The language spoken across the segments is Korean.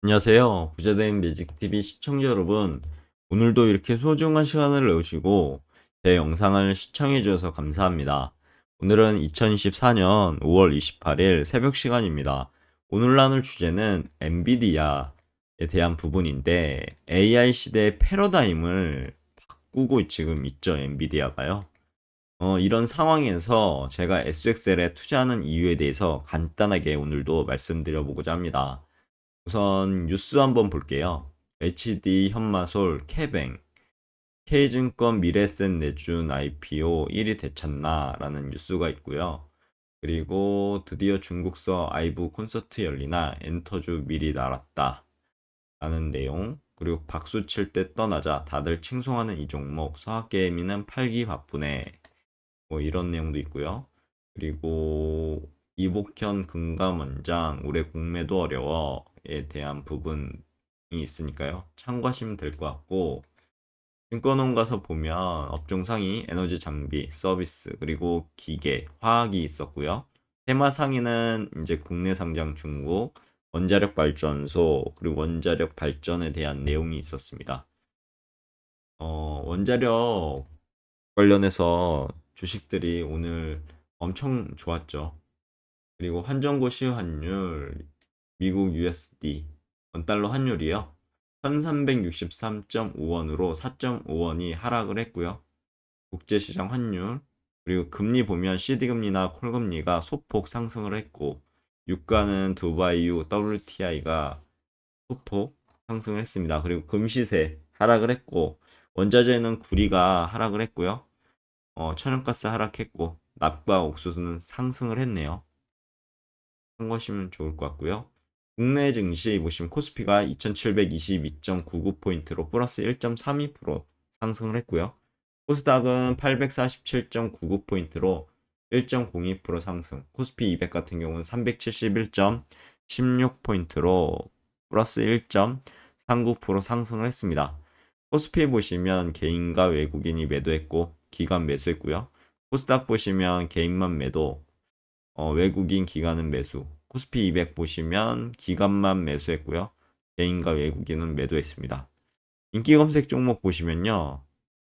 안녕하세요. 부자된 매직TV 시청자 여러분. 오늘도 이렇게 소중한 시간을 내주시고 제 영상을 시청해 주셔서 감사합니다. 오늘은 2024년 5월 28일 새벽 시간입니다. 오늘 나눌 주제는 엔비디아에 대한 부분인데 AI 시대의 패러다임을 바꾸고 지금 있죠, 엔비디아가요. 어, 이런 상황에서 제가 SXL에 투자하는 이유에 대해서 간단하게 오늘도 말씀드려보고자 합니다. 우선 뉴스 한번 볼게요. HD 현마솔 캐뱅 K증권 미래셋 내준 IPO 1위 되찾나라는 뉴스가 있고요. 그리고 드디어 중국서 아이브 콘서트 열리나? 엔터주 미리 날았다. 라는 내용. 그리고 박수 칠 때 떠나자 다들 칭송하는 이 종목. 서학게임이는 팔기 바쁘네. 뭐 이런 내용도 있고요. 그리고 이복현 금감원장 올해 공매도 어려워 에 대한 부분이 있으니까요. 참고하시면 될 것 같고 증권원 가서 보면 업종 상위 에너지 장비, 서비스, 그리고 기계, 화학이 있었고요. 테마 상위는 이제 국내 상장 중국, 원자력 발전소, 그리고 원자력 발전에 대한 내용이 있었습니다. 어, 원자력 관련해서 주식들이 오늘 엄청 좋았죠. 그리고 환전고 시효 환율, 미국 USD, 원달러 환율이요. 1363.5원으로 4.5원이 하락을 했고요. 국제시장 환율, 그리고 금리 보면 CD금리나 콜금리가 소폭 상승을 했고, 유가는 두바이유 WTI가 소폭 상승을 했습니다. 그리고 금시세 하락을 했고, 원자재는 구리가 하락을 했고요. 어, 천연가스 하락했고, 납과 옥수수는 상승을 했네요. 참고하시면 좋을 것 같고요. 국내 증시 보시면 코스피가 2722.99포인트로 플러스 1.32% 상승을 했고요. 코스닥은 847.99포인트로 1.02% 상승. 코스피 200 같은 경우는 371.16포인트로 플러스 1.39% 상승을 했습니다. 코스피 보시면 개인과 외국인이 매도했고 기관 매수했고요. 코스닥 보시면 개인만 매도, 어, 외국인 기관은 매수. 코스피 200 보시면 기관만 매수했고요. 개인과 외국인은 매도했습니다. 인기 검색 종목 보시면요.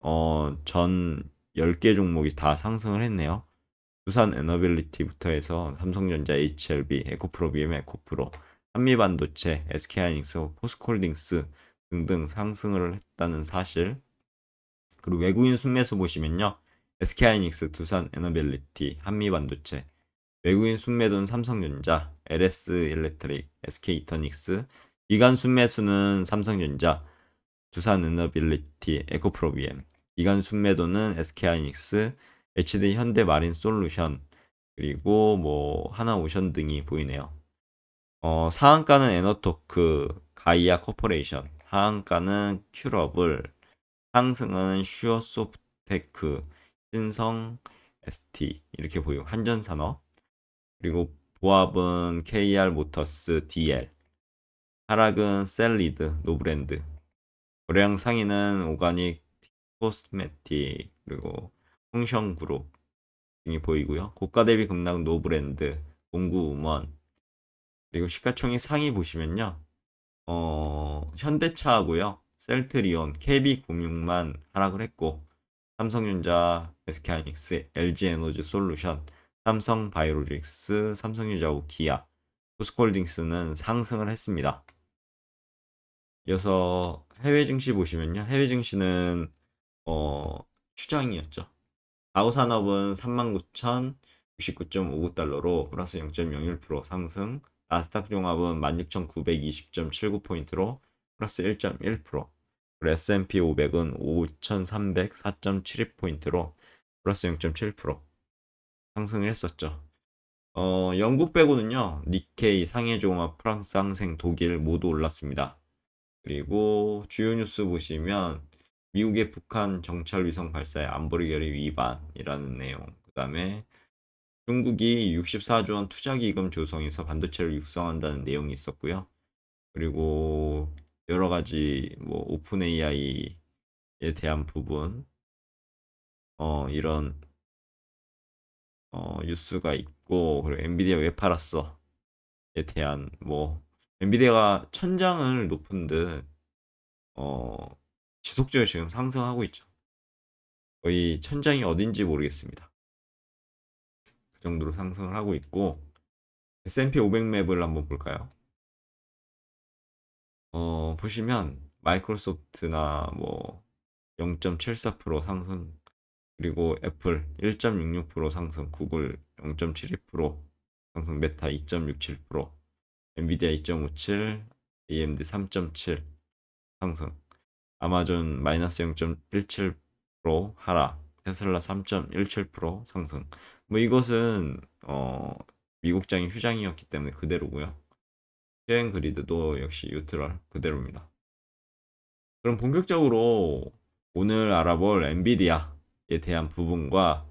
어, 전 10개 종목이 다 상승을 했네요. 두산 에너빌리티부터 해서 삼성전자, HLB, 에코프로비엠, 에코프로, 한미반도체, SK하이닉스, 포스콜딩스 등등 상승을 했다는 사실. 그리고 외국인 순매수 보시면요. SK하이닉스, 두산 에너빌리티, 한미반도체, 외국인 순매도는 삼성전자, LS 일렉트릭, SK 이터닉스, 기간 순매수는 삼성전자, 두산 에너빌리티, 에코프로비엠, 기간 순매도는 SK하이닉스, HD 현대 마린 솔루션, 그리고 뭐 하나 오션 등이 보이네요. 어, 상한가는 에너토크, 가이아 코퍼레이션, 하한가는 큐러블, 상승은 슈어소프테크, 신성, ST 이렇게 보이고 한전산업 그리고 보합은 KR 모터스 DL 하락은 셀리드 노브랜드. 거래량 상위는 오가닉 코스메틱 그리고 홍성그룹 등이 보이고요. 고가 대비 급락 노브랜드 공구우먼. 그리고 시가총액 상위 보시면요. 어 현대차하고요. 셀트리온 KB금융만 하락을 했고 삼성전자, SK하이닉스, LG에너지 솔루션, 삼성 바이오로직스, 삼성유자우, 기아, 포스콜딩스는 상승을 했습니다. 이어서 해외 증시 보시면요. 해외 증시는 어, 추정이었죠. 다우산업은 39,069.59달러로 플러스 0.01% 상승, 나스닥 종합은 16,920.79포인트로 플러스 1.1%, S&P 500은 5,304.72포인트로 플러스 0.7% 상승을 했었죠. 어, 영국 빼고는요, 니케이, 상해종합, 프랑스 항생, 독일 모두 올랐습니다. 그리고 주요 뉴스 보시면 미국의 북한 정찰 위성 발사에 안보리 결의 위반이라는 내용. 그 다음에 중국이 64조 원 투자 기금 조성해서 반도체를 육성한다는 내용이 있었고요. 그리고 여러 가지 뭐 오픈 AI에 대한 부분 어 이런 어 뉴스가 있고 그리고 엔비디아 왜 팔았어에 대한 뭐 엔비디아가 천장을 높은 듯 어, 지속적으로 지금 상승하고 있죠. 거의 천장이 어딘지 모르겠습니다. 그 정도로 상승을 하고 있고 S&P 500 맵을 한번 볼까요? 어, 보시면 마이크로소프트나 뭐 0.74% 상승 그리고 애플 1.66% 상승, 구글 0.72% 상승, 메타 2.67%, 엔비디아 2.57, AMD 3.7 상승, 아마존 마이너스 0.17% 하락, 테슬라 3.17% 상승. 뭐 이것은 어 미국장이 휴장이었기 때문에 그대로고요. 해외 그리드도 역시 유트럴 그대로입니다. 그럼 본격적으로 오늘 알아볼 엔비디아에 대한 부분과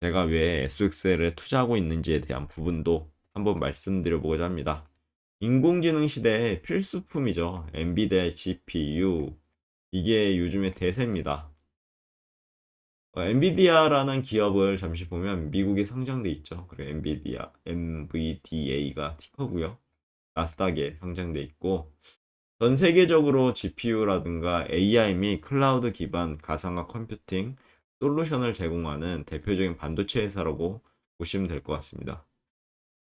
제가 왜 SOXL에 투자하고 있는지에 대한 부분도 한번 말씀드려보고자 합니다. 인공지능 시대의 필수품이죠. 엔비디아의 GPU. 이게 요즘의 대세입니다. 어, 엔비디아라는 기업을 잠시 보면 미국에 상장돼 있죠. 그리고 엔비디아, NVDA가 티커고요. 나스닥에 상장돼 있고 전 세계적으로 GPU라든가 AI 및 클라우드 기반 가상화 컴퓨팅 솔루션을 제공하는 대표적인 반도체 회사라고 보시면 될 것 같습니다.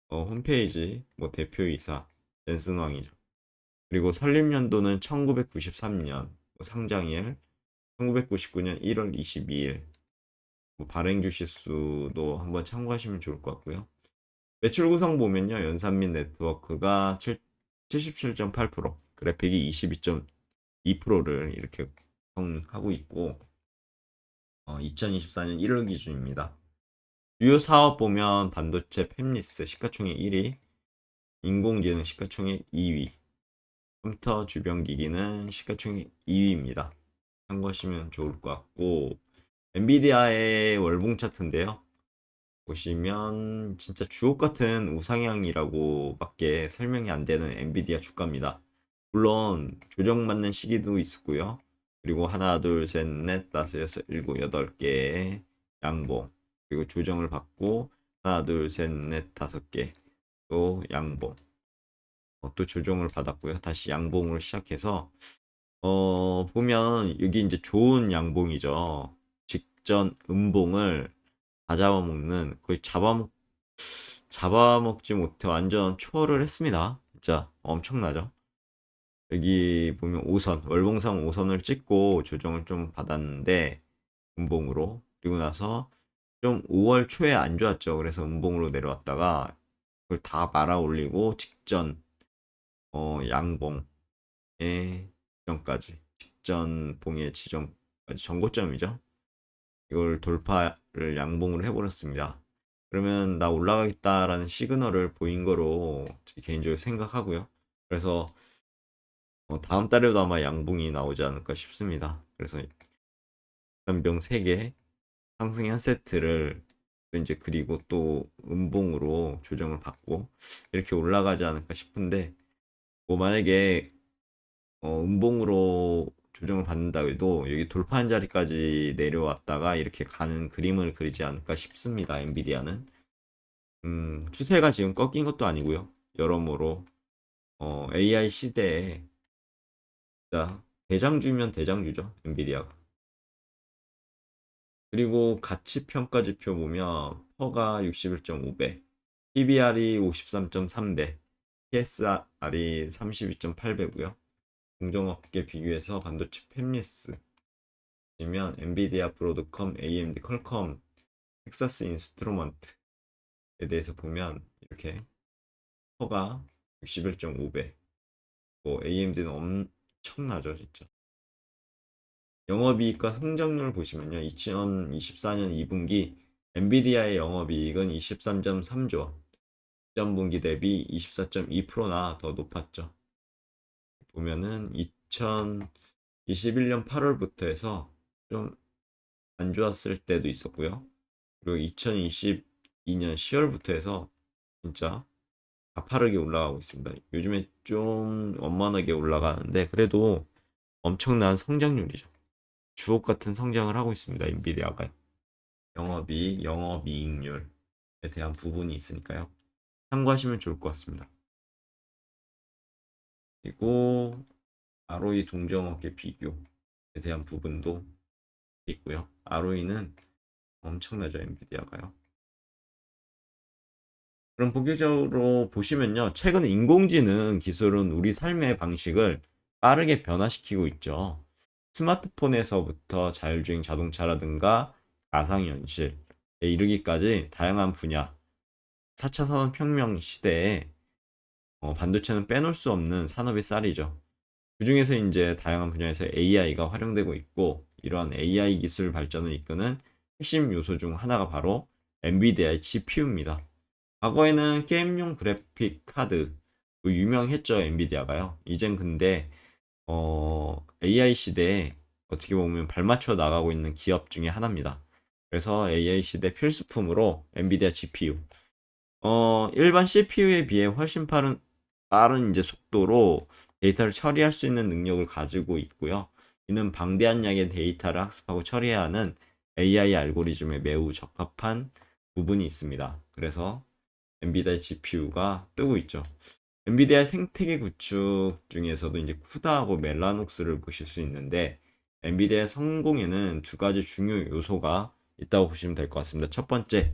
어, 홈페이지 뭐 대표이사 젠슨 왕이죠. 그리고 설립 연도는 1993년 뭐 상장일 1999년 1월 22일 뭐 발행 주식수도 한번 참고하시면 좋을 것 같고요. 매출 구성 보면요. 연산민 네트워크가 77.8%, 그래픽이 22.2%를 이렇게 구성하고 있고 어, 2024년 1월 기준입니다. 주요 사업 보면 반도체 팹리스 시가총액 1위, 인공지능 시가총액 2위, 컴퓨터 주변 기기는 시가총액 2위입니다. 참고하시면 좋을 것 같고 엔비디아의 월봉 차트인데요. 보시면 진짜 주옥 같은 우상향이라고밖에 설명이 안 되는 엔비디아 주가입니다. 물론 조정받는 시기도 있었고요. 그리고 하나, 둘, 셋, 넷, 다섯, 여섯, 일곱, 여덟 개의 양봉. 그리고 조정을 받고 하나, 둘, 셋, 넷, 다섯 개 또 양봉. 어, 또 조정을 받았고요. 다시 양봉으로 시작해서 어, 보면 여기 이제 좋은 양봉이죠. 직전 음봉을 다 잡아먹는 거의 잡아먹 잡아먹지 못해 완전 초월을 했습니다. 진짜 엄청나죠. 여기 보면 5선 월봉상 5선을 찍고 조정을 좀 받았는데 음봉으로 그리고 나서 좀 5월 초에 안 좋았죠. 그래서 음봉으로 내려왔다가 그걸 다 말아 올리고 직전 어 양봉의 지점까지 직전 봉의 지점까지 전고점이죠. 이걸 돌파를 양봉으로 해버렸습니다. 그러면 나 올라가겠다라는 시그널을 보인 거로 개인적으로 생각하고요. 그래서 어, 다음 달에도 아마 양봉이 나오지 않을까 싶습니다. 그래서 병 3개 상승의 한 세트를 이제 그리고 또 음봉으로 조정을 받고 이렇게 올라가지 않을까 싶은데 뭐 만약에 어, 음봉으로 조정을 받는다 해도 여기 돌파한 자리까지 내려왔다가 이렇게 가는 그림을 그리지 않을까 싶습니다. 엔비디아는 음, 추세가 지금 꺾인 것도 아니고요. 여러모로 어, AI 시대에 진짜 대장주면 대장주죠. 엔비디아가. 그리고 가치 평가 지표 보면 퍼가 61.5배, PBR이 53.3배, PSR이 32.8배고요. 공정업계 비교해서 반도체 팹리스 보면 엔비디아, 브로드컴, AMD, 퀄컴, 텍사스 인스트루먼트에 대해서 보면 이렇게 퍼가 61.5배, 뭐 AMD는 엄 청나죠 진짜. 영업이익과 성장률 보시면요. 2024년 2분기 엔비디아의 영업이익은 23.3조, 전분기 대비 24.2%나 더 높았죠. 보면은 2021년 8월부터 해서 좀 안 좋았을 때도 있었고요. 그리고 2022년 10월부터 해서 진짜 가파르게 올라가고 있습니다. 요즘에 좀 원만하게 올라가는데 그래도 엄청난 성장률이죠. 주옥 같은 성장을 하고 있습니다. 인비디아가 영업이익, 영업이익률에 대한 부분이 있으니까요. 참고하시면 좋을 것 같습니다. 그리고 ROE 동종업계 비교에 대한 부분도 있고요. ROE는 엄청나죠, 엔비디아가요. 그럼 본격적으로 보시면요. 최근 인공지능 기술은 우리 삶의 방식을 빠르게 변화시키고 있죠. 스마트폰에서부터 자율주행 자동차라든가 가상현실에 이르기까지 다양한 분야, 4차 산업혁명 시대에 어, 반도체는 빼놓을 수 없는 산업의 쌀이죠. 그 중에서 이제 다양한 분야에서 AI가 활용되고 있고, 이러한 AI 기술 발전을 이끄는 핵심 요소 중 하나가 바로 엔비디아의 GPU입니다. 과거에는 게임용 그래픽 카드 그 유명했죠 엔비디아가요. 이젠 근데 어, AI 시대에 어떻게 보면 발맞춰 나가고 있는 기업 중에 하나입니다. 그래서 AI 시대 필수품으로 엔비디아 GPU. 어, 일반 CPU에 비해 훨씬 빠른 빠른 이제 속도로 데이터를 처리할 수 있는 능력을 가지고 있고요. 이는 방대한 양의 데이터를 학습하고 처리해야 하는 AI 알고리즘에 매우 적합한 부분이 있습니다. 그래서 엔비디아 GPU가 뜨고 있죠. 엔비디아 생태계 구축 중에서도 이제 쿠다하고 멜라녹스를 보실 수 있는데 엔비디아 성공에는 두 가지 중요 요소가 있다고 보시면 될 것 같습니다. 첫 번째,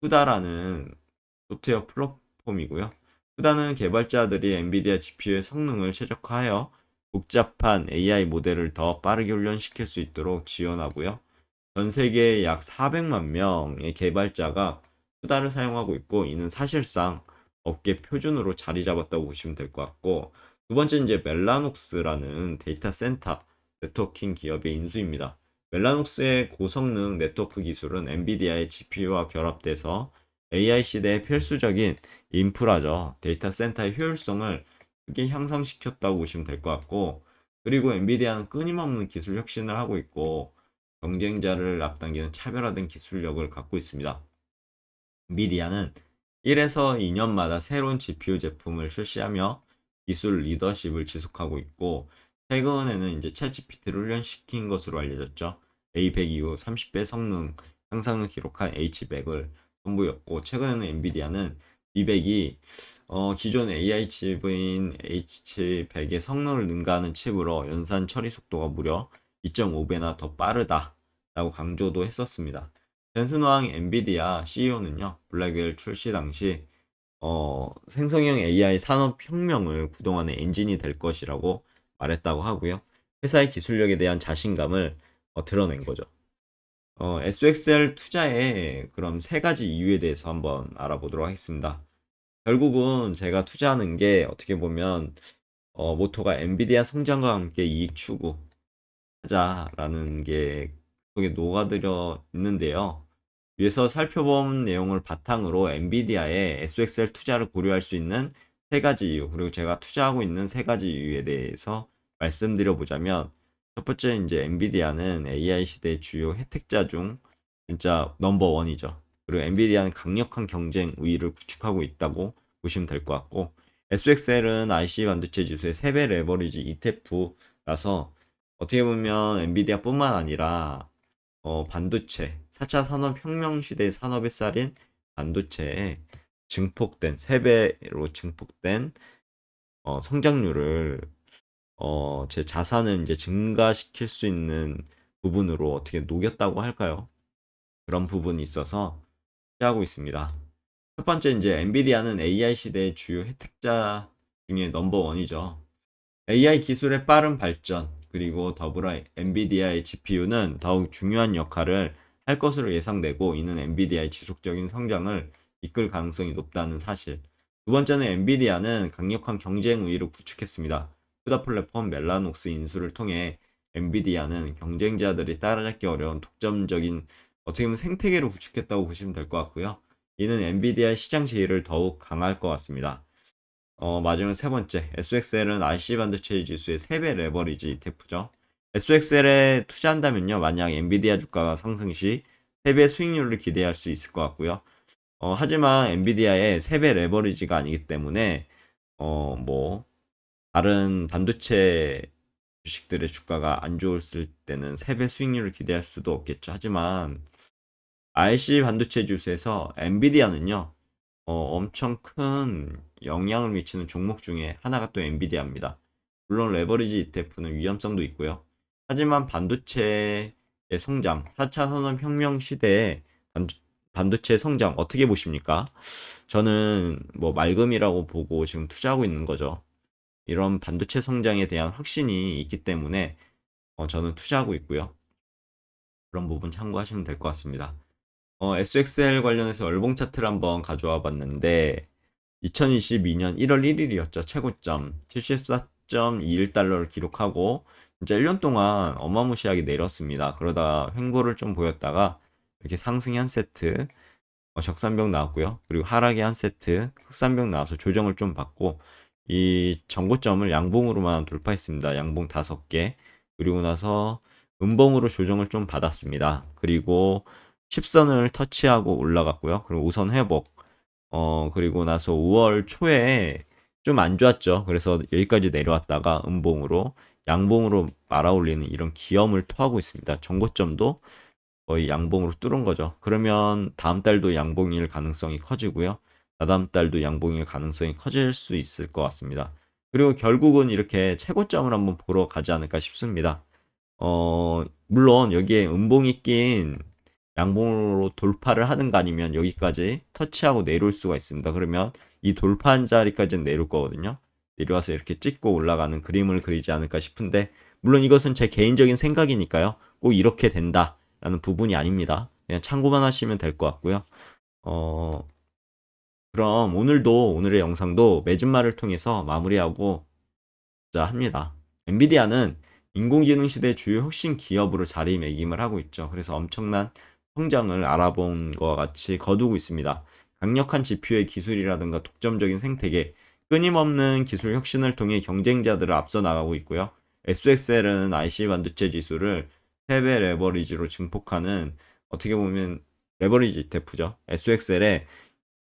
쿠다라는 소프트웨어 플랫폼이고요. 쿠다는 개발자들이 엔비디아 GPU의 성능을 최적화하여 복잡한 AI 모델을 더 빠르게 훈련시킬 수 있도록 지원하고요. 전 세계에 약 400만 명의 개발자가 쿠다를 사용하고 있고 이는 사실상 업계 표준으로 자리 잡았다고 보시면 될 것 같고 두 번째 이제 멜라녹스라는 데이터 센터 네트워킹 기업의 인수입니다. 멜라녹스의 고성능 네트워크 기술은 엔비디아의 GPU와 결합돼서 AI 시대의 필수적인 인프라죠. 데이터 센터의 효율성을 크게 향상시켰다고 보시면 될 것 같고 그리고 엔비디아는 끊임없는 기술 혁신을 하고 있고 경쟁자를 앞당기는 차별화된 기술력을 갖고 있습니다. 엔비디아는 1에서 2년마다 새로운 GPU 제품을 출시하며 기술 리더십을 지속하고 있고 최근에는 이제 챗GPT를 훈련시킨 것으로 알려졌죠. A100 이후 30배 성능 향상을 기록한 H100을 선보였고 최근에는 엔비디아는 B100이 어, 기존 AI 칩인 H100의 성능을 능가하는 칩으로 연산 처리 속도가 무려 2.5배나 더 빠르다라고 강조도 했었습니다. 젠슨왕 엔비디아 CEO는요, 블랙웰 출시 당시 어, 생성형 AI 산업 혁명을 구동하는 엔진이 될 것이라고 말했다고 하고요. 회사의 기술력에 대한 자신감을 어, 드러낸 거죠. 어, SXL 투자의 그럼 세 가지 이유에 대해서 한번 알아보도록 하겠습니다. 결국은 제가 투자하는 게 어떻게 보면 어, 모토가 엔비디아 성장과 함께 이익 추구 하자라는 게 속에 녹아들어 있는데요. 위에서 살펴본 내용을 바탕으로 엔비디아의 SXL 투자를 고려할 수 있는 세 가지 이유, 그리고 제가 투자하고 있는 세 가지 이유에 대해서 말씀드려 보자면 첫 번째 이제 엔비디아는 AI 시대의 주요 혜택자 중 진짜 넘버 원이죠. 그리고 엔비디아는 강력한 경쟁 우위를 구축하고 있다고 보시면 될 것 같고 SXL은 IC 반도체 지수의 3배 레버리지 ETF라서 어떻게 보면 엔비디아뿐만 아니라 어, 반도체 4차 산업혁명 시대의 산업의 쌀인 반도체에 증폭된 3배로 증폭된 어, 성장률을 어, 제 자산을 이제 증가시킬 수 있는 부분으로 어떻게 녹였다고 할까요? 그런 부분이 있어서 하고 있습니다. 첫 번째 이제 엔비디아는 AI 시대의 주요 혜택자 중에 넘버 원이죠. AI 기술의 빠른 발전 그리고 더불어 엔비디아의 GPU는 더욱 중요한 역할을 할 것으로 예상되고 이는 엔비디아의 지속적인 성장을 이끌 가능성이 높다는 사실. 두 번째는 엔비디아는 강력한 경쟁 우위를 구축했습니다. 쿠다 플랫폼 멜라녹스 인수를 통해 엔비디아는 경쟁자들이 따라잡기 어려운 독점적인 어떻게 보면 생태계를 구축했다고 보시면 될 것 같고요. 이는 엔비디아의 시장 지위를 더욱 강할 것 같습니다. 어, 마지막 세 번째, SXL은 IC 반도체 지수의 3배 레버리지 ETF죠. SXL에 투자한다면요, 만약 엔비디아 주가가 상승 시 3배 수익률을 기대할 수 있을 것 같고요. 어, 하지만 엔비디아의 3배 레버리지가 아니기 때문에 어, 뭐 다른 반도체 주식들의 주가가 안 좋았을 때는 3배 수익률을 기대할 수도 없겠죠. 하지만 IC 반도체 주수에서 엔비디아는요. 어, 엄청 큰 영향을 미치는 종목 중에 하나가 또 엔비디아입니다. 물론 레버리지 ETF는 위험성도 있고요. 하지만 반도체의 성장, 4차 산업혁명 시대에 반도, 반도체 성장 어떻게 보십니까? 저는 뭐 맑음이라고 보고 지금 투자하고 있는 거죠. 이런 반도체 성장에 대한 확신이 있기 때문에 어, 저는 투자하고 있고요. 그런 부분 참고하시면 될 것 같습니다. 어, SXL 관련해서 월봉 차트를 한번 가져와 봤는데 2022년 1월 1일이었죠. 최고점 74.21달러를 기록하고 진짜 1년 동안 어마무시하게 내렸습니다. 그러다 횡보를 좀 보였다가 이렇게 상승이 한 세트 어, 적산병 나왔고요. 그리고 하락이 한 세트 흑산병 나와서 조정을 좀 받고 이 정고점을 양봉으로만 돌파했습니다. 양봉 5개 그리고 나서 음봉으로 조정을 좀 받았습니다. 그리고 10선을 터치하고 올라갔고요. 그리고 우선 회복. 어, 그리고 나서 5월 초에 좀 안 좋았죠. 그래서 여기까지 내려왔다가 음봉으로 양봉으로 말아올리는 이런 기염을 토하고 있습니다. 정고점도 거의 양봉으로 뚫은 거죠. 그러면 다음 달도 양봉일 가능성이 커지고요. 다다음 달도 양봉일 가능성이 커질 수 있을 것 같습니다. 그리고 결국은 이렇게 최고점을 한번 보러 가지 않을까 싶습니다. 어, 물론 여기에 음봉이 낀 양봉으로 돌파를 하는가 아니면 여기까지 터치하고 내려올 수가 있습니다. 그러면 이 돌파한 자리까지는 내려올 거거든요. 내려와서 이렇게 찍고 올라가는 그림을 그리지 않을까 싶은데 물론 이것은 제 개인적인 생각이니까요. 꼭 이렇게 된다라는 부분이 아닙니다. 그냥 참고만 하시면 될 것 같고요. 어, 그럼 오늘도 오늘의 영상도 매진말을 통해서 마무리하고 자 합니다. 엔비디아는 인공지능 시대 주요 혁신 기업으로 자리매김을 하고 있죠. 그래서 엄청난 성장을 알아본 것과 같이 거두고 있습니다. 강력한 GPU의 기술이라든가 독점적인 생태계, 끊임없는 기술 혁신을 통해 경쟁자들을 앞서 나가고 있고요. SXL은 IC 반도체 지수를 3배 레버리지로 증폭하는 어떻게 보면 레버리지 ETF죠. SXL에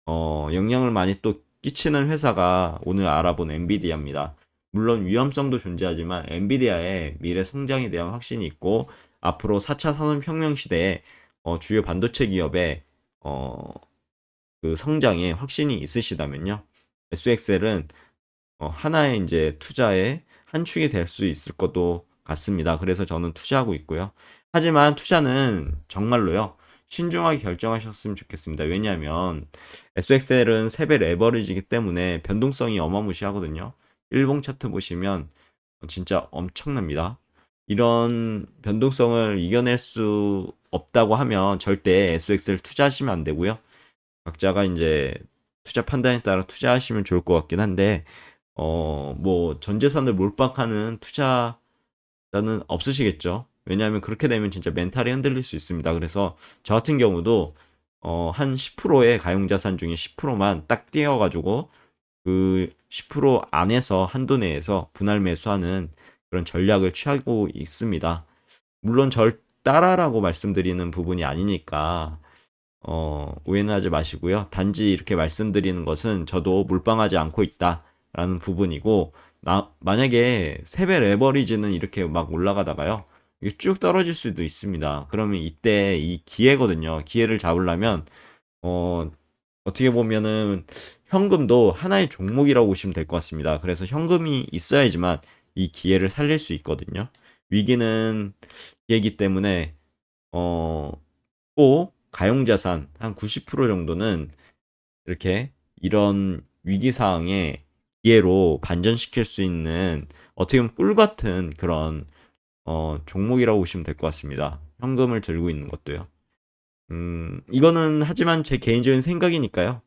어, 영향을 많이 또 끼치는 회사가 오늘 알아본 엔비디아입니다. 물론 위험성도 존재하지만 엔비디아의 미래 성장에 대한 확신이 있고 앞으로 4차 산업혁명 시대에 어, 주요 반도체 기업의 어, 그 성장에 확신이 있으시다면요. SXL은 어, 하나의 이제 투자의 한 축이 될 수 있을 것도 같습니다. 그래서 저는 투자하고 있고요. 하지만 투자는 정말로요. 신중하게 결정하셨으면 좋겠습니다. 왜냐하면 SXL은 3배 레버리지이기 때문에 변동성이 어마무시하거든요. 일봉 차트 보시면 진짜 엄청납니다. 이런 변동성을 이겨낼 수 없다고 하면 절대 SXL 투자하시면 안 되고요. 각자가 이제 투자 판단에 따라 투자하시면 좋을 것 같긴 한데 어 뭐 전 재산을 몰빵하는 투자자는 없으시겠죠. 왜냐하면 그렇게 되면 진짜 멘탈이 흔들릴 수 있습니다. 그래서 저 같은 경우도 어, 한 10%의 가용자산 중에 10%만 딱 띄어가지고 그 10% 안에서 한도 내에서 분할 매수하는 그런 전략을 취하고 있습니다. 물론 절 따라라고 말씀드리는 부분이 아니니까 어, 오해는 하지 마시고요. 단지 이렇게 말씀드리는 것은 저도 몰빵하지 않고 있다라는 부분이고 나, 만약에 세배 레버리지는 이렇게 막 올라가다가요. 이게 쭉 떨어질 수도 있습니다. 그러면 이때 이 기회거든요. 기회를 잡으려면 어, 어떻게 보면은 현금도 하나의 종목이라고 보시면 될 것 같습니다. 그래서 현금이 있어야지만 이 기회를 살릴 수 있거든요. 위기는 기회이기 때문에 어, 꼭 가용 자산 한 90% 정도는 이렇게 이런 위기 상황에 기회로 반전시킬 수 있는 어떻게 보면 꿀 같은 그런 어, 종목이라고 보시면 될 것 같습니다. 현금을 들고 있는 것도요. 음, 이거는 하지만 제 개인적인 생각이니까요.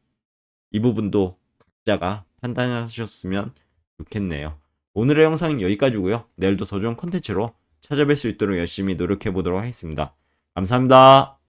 이 부분도 각자가 판단하셨으면 좋겠네요. 오늘의 영상은 여기까지고요. 내일도 더 좋은 컨텐츠로 찾아뵐 수 있도록 열심히 노력해 보도록 하겠습니다. 감사합니다.